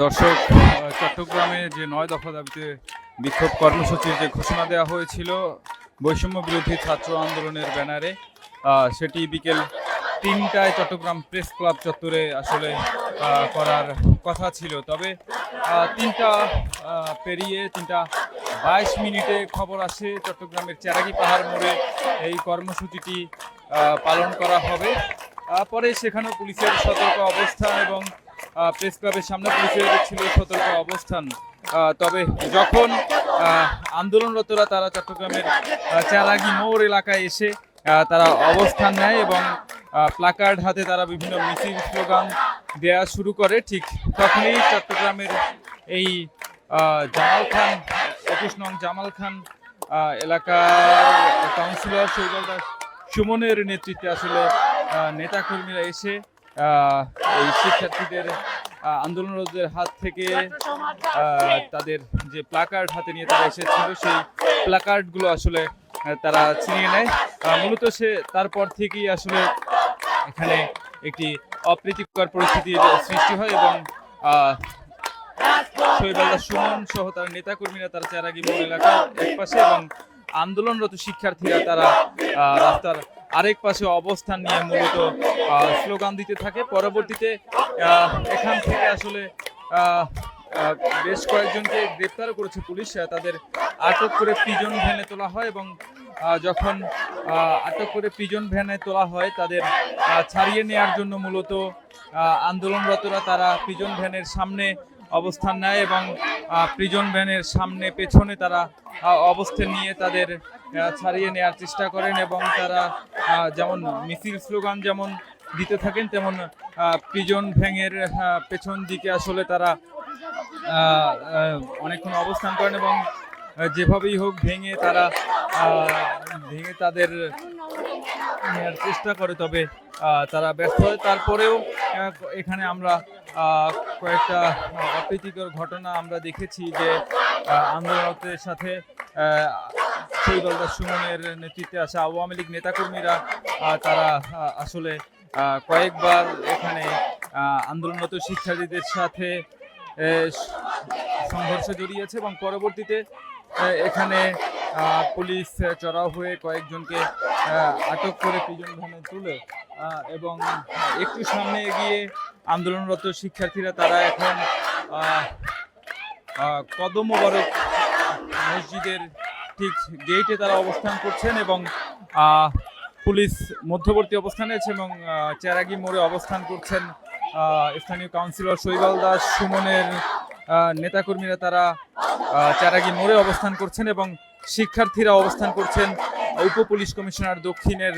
দর্শক চট্টগ্রামে যে নয় দফা দাবিতে বিক্ষোভ কর্মসূচির যে ঘোষণা দেওয়া হয়েছিল, বৈষম্য বিরোধী ছাত্র আন্দোলনের ব্যানারে সেটি বিকেল তিনটায় চট্টগ্রাম প্রেস ক্লাব চত্বরে আসলে করার কথা ছিল। তবে তিনটা পেরিয়ে তিনটা বাইশ মিনিটে খবর আসে চট্টগ্রামের চেরাগি পাহাড় মোড়ে। এই কর্মসূচিটি পালন করা হবে। পরে সেখানেও পুলিশের সতর্ক অবস্থান এবং প্রেস ক্লাবের সামনে পুলিশের ছিল সতর্ক অবস্থান। তবে যখন আন্দোলনরতরা তারা চট্টগ্রামের চারাগি মোড় এলাকায় এসে তারা অবস্থান নেয় এবং প্লাকার্ড হাতে তারা বিভিন্ন মিছিল স্লোগান দেওয়া শুরু করে। ঠিক তখনই চট্টগ্রামের এই জামাল খান একুশ নং জামাল খান এলাকার কাউন্সিলর শৈবাল দাস সুমনের নেতৃত্বে আসলে নেতাকর্মীরা এসে এই শিক্ষার্থীদের আন্দোলনরতদের হাত থেকে তাদের যে প্লাকার্ড হাতে নিয়ে তারা এসেছিল, সেই প্লাকার্ডগুলো আসলে তারা ছিনিয়ে নেয়। মূলত সে তারপর থেকেই আসলে এখানে একটি অপ্রীতিকর পরিস্থিতির সৃষ্টি হয় এবং শহীদুল্লাহ সুমন সহ তার নেতাকর্মীরা তারা চারাগি মোড় এলাকার এক পাশে এবং আন্দোলনরত শিক্ষার্থীরা তারা রাস্তার আরেক পাশে অবস্থান নিয়ে মূলত স্লোগান দিতে থাকে। পরবর্তীতে এখান থেকে আসলে বেশ কয়েকজনকে গ্রেপ্তারও করেছে পুলিশ তাদের আটক করে প্রিজন ভ্যানে তোলা হয় এবং যখন আটক করে প্রিজন ভ্যানে তোলা হয়, তাদের ছাড়িয়ে নেওয়ার জন্য মূলত আন্দোলনরতরা তারা প্রিজন ভ্যানের সামনে অবস্থান নেয় এবং প্রিজন ভ্যানের সামনে পেছনে তারা অবস্থান নিয়ে তাদের ছাড়িয়ে নেওয়ার চেষ্টা করেন এবং তারা যেমন মিছিল স্লোগান যেমন দিতে থাকেন, তেমন প্রিজন ভ্যাঙের পেছন দিকে আসলে তারা অনেকক্ষণ অবস্থান করেন এবং যেভাবেই হোক ভেঙে তারা ভেঙে তাদের নেওয়ার চেষ্টা করে তবে তারা ব্যর্থ হয়। তারপরেও এখানে আমরা কয়েকটা অপ্রীতিকর ঘটনা আমরা দেখেছি যে আহ, আন্দোলনদের সাথে আহ, শহীদুল্লাহ সুমনের নেতৃত্বে আসা আওয়ামী লীগ নেতাকর্মীরা তারা আসলে কয়েকবার এখানে আন্দোলনরত শিক্ষার্থীদের সাথে সংঘর্ষে জড়িয়েছে এবং পরবর্তীতে এখানে পুলিশ চড়াও হয়ে কয়েকজনকে আটক করে প্রিজন ভ্যানে তুলে এবং একটু সামনে এগিয়ে আন্দোলনরত শিক্ষার্থীরা তারা এখন কদম মোবারক মসজিদের ঠিক গেটে তারা অবস্থান করছেন এবং পুলিশ মধ্যবর্তী অবস্থানে আছে এবং চেরাগি মোড়ে অবস্থান করছেন স্থানীয় কাউন্সিলর শৈবাল দাস, সুমনের নেতাকর্মীরা তারা চারাগি মোড়ে অবস্থান করছেন এবং শিক্ষার্থীরা অবস্থান করছেন উপ পুলিশ কমিশনার দক্ষিণের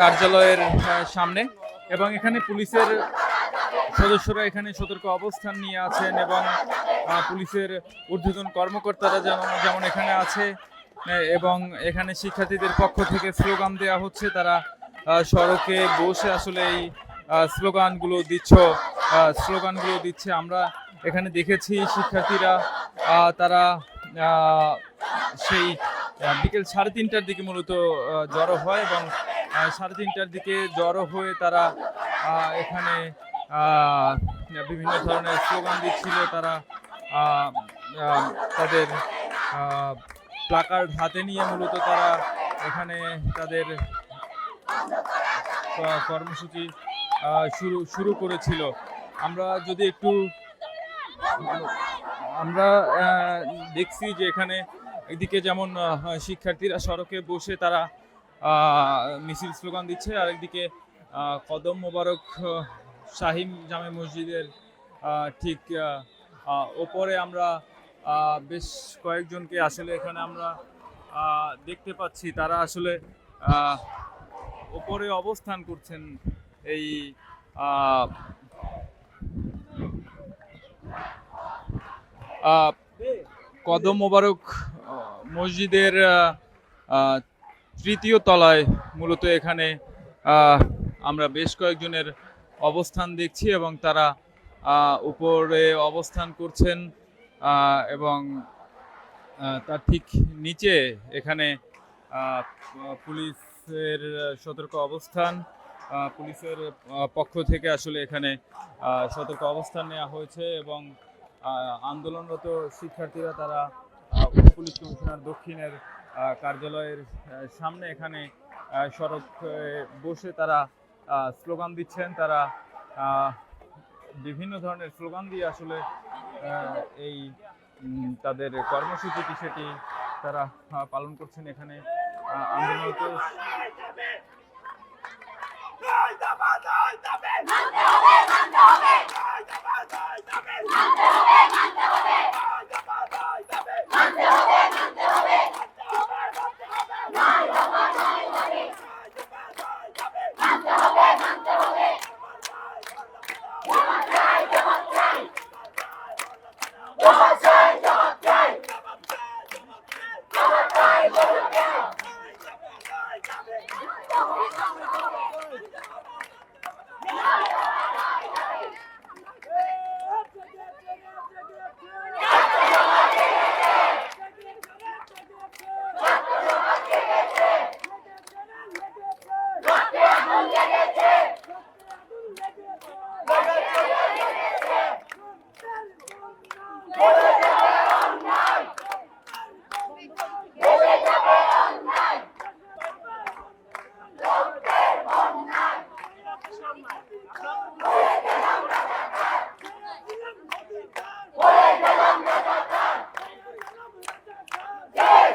কার্যালয়ের সামনে এবং এখানে পুলিশের সদস্যরা এখানে সতর্ক অবস্থান নিয়ে আছেন এবং পুলিশের ঊর্ধ্বতন কর্মকর্তারা যেমন যেমন এখানে আছে এবং এখানে শিক্ষার্থীদের পক্ষ থেকে স্লোগান দেওয়া হচ্ছে, তারা সড়কে বসে আসলে এই স্লোগানগুলো দিচ্ছ স্লোগানগুলো দিচ্ছে। আমরা এখানে দেখেছি শিক্ষার্থীরা তারা সেই বিকেল সাড়ে তিনটার দিকে মূলত জড়ো হয় এবং সাড়ে তিনটার দিকে জড়ো হয়ে তারা এখানে বিভিন্ন ধরনের স্লোগান দিচ্ছিল। তারা তাদের প্লাকার্ড হাতে নিয়ে মূলত তারা এখানে তাদের কর্মসূচি শুরু শুরু করেছিল। আমরা যদি একটু, আমরা দেখছি যে এখানে একদিকে যেমন শিক্ষার্থীরা সড়কে বসে তারা মিছিল স্লোগান দিচ্ছে। আর একদিকে কদম মোবারক শাহিম জামে মসজিদের ঠিক ওপরে আমরা বেশ কয়েকজনকে আসলে এখানে আমরা দেখতে পাচ্ছি। তারা আসলে ওপরে অবস্থান করছেন। এই কদম মোবারক মসজিদের তৃতীয় তলায় মূলত এখানে আমরা বেশ কয়েকজনের অবস্থান দেখছি এবং তারা উপরে অবস্থান করছেন এবং তার ঠিক নিচে এখানে পুলিশের সতর্ক অবস্থান। পুলিশের পক্ষ থেকে আসলে এখানে সতর্ক অবস্থান নেওয়া হয়েছে এবং আন্দোলনরত শিক্ষার্থীরা তারা পুলিশ কমিশনার দক্ষিণের কার্যালয়ের সামনে এখানে সড়ক বসে তারা স্লোগান দিচ্ছেন। তারা বিভিন্ন ধরনের স্লোগান দিয়ে আসলে এই তাদের কর্মসূচিটি সেটি তারা পালন করছেন এখানে আহ, আন্দোলনরত